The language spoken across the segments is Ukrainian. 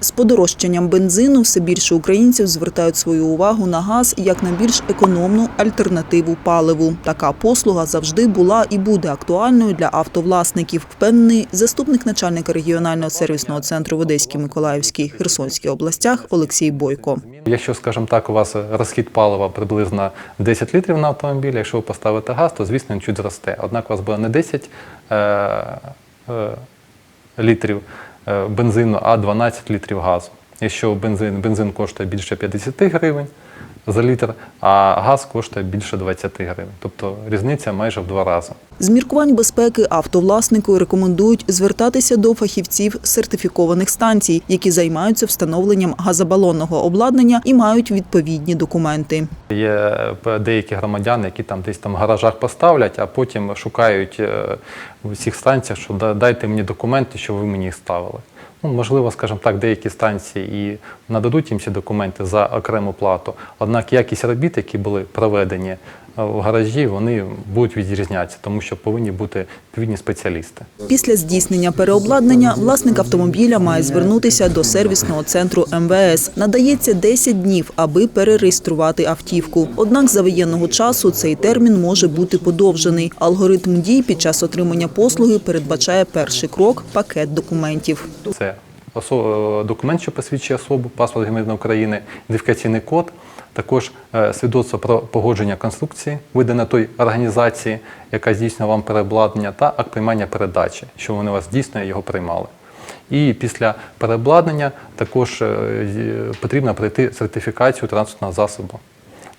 З подорожчанням бензину все більше українців звертають свою увагу на газ як на більш економну альтернативу паливу. Така послуга завжди була і буде актуальною для автовласників, впевнений заступник начальника регіонального сервісного центру в Одеській, Миколаївській, Херсонській областях Олексій Бойко. Якщо, скажімо так, у вас розхід палива приблизно 10 літрів на автомобіль, якщо ви поставите газ, то звісно він чуть зросте. Однак у вас буде не 10 е, е, літрів бензину, а 12 літрів газу. Якщо бензин, бензин коштує більше 50 гривень за літр, а газ коштує більше 20 гривень. Тобто різниця майже в два рази. З міркувань безпеки автовласнику рекомендують звертатися до фахівців сертифікованих станцій, які займаються встановленням газобалонного обладнання і мають відповідні документи. Є е, деякі громадяни, які там десь там в гаражах поставлять, а потім шукають е, в усіх станціях, що дайте мені документи, що ви мені їх ставили. Ну, можливо, скажімо так, деякі станції і нададуть їм ці документи за окрему плату. Однак якість робіт, які були проведені е, в гаражі, вони будуть відрізнятися, тому що повинні бути відповідні спеціалісти. Після здійснення переобладнання власник автомобіля має звернутися до сервісного центру МВС. Надається 10 днів, аби перереєструвати автівку. Однак за воєнного часу цей термін може бути подовжений. Алгоритм дій під час отримання послуги передбачає перший крок – пакет документів. Це документ, що посвідчує особу, паспорт громадянина України, ідентифікаційний код, також е, свідоцтво про погодження конструкції, видане той організації, яка здійснює вам переобладнання, та акт приймання передачі, що вони вас дійсно його приймали. І після переобладнання також е, потрібно пройти сертифікацію транспортного засобу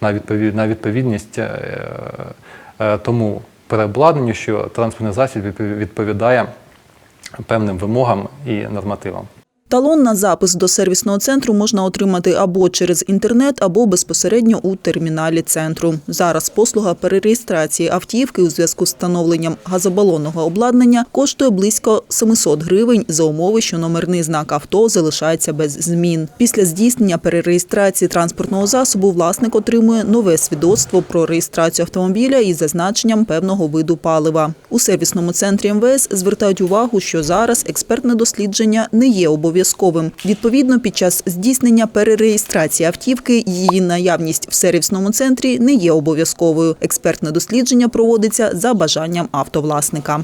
на, відповід, на відповідність е, е, тому переобладнанню, що транспортний засіб відпов- відповідає певним вимогам і нормативам. Талон на запис до сервісного центру можна отримати або через інтернет, або безпосередньо у терміналі центру. Зараз послуга перереєстрації автівки у зв'язку з встановленням газобалонного обладнання коштує близько 700 гривень за умови, що номерний знак авто залишається без змін. Після здійснення перереєстрації транспортного засобу власник отримує нове свідоцтво про реєстрацію автомобіля із зазначенням певного виду палива. У сервісному центрі МВС звертають увагу, що зараз експертне дослідження не є обов'язковим. Відповідно, під час здійснення перереєстрації автівки її наявність в сервісному центрі не є обов'язковою. Експертне дослідження проводиться за бажанням автовласника.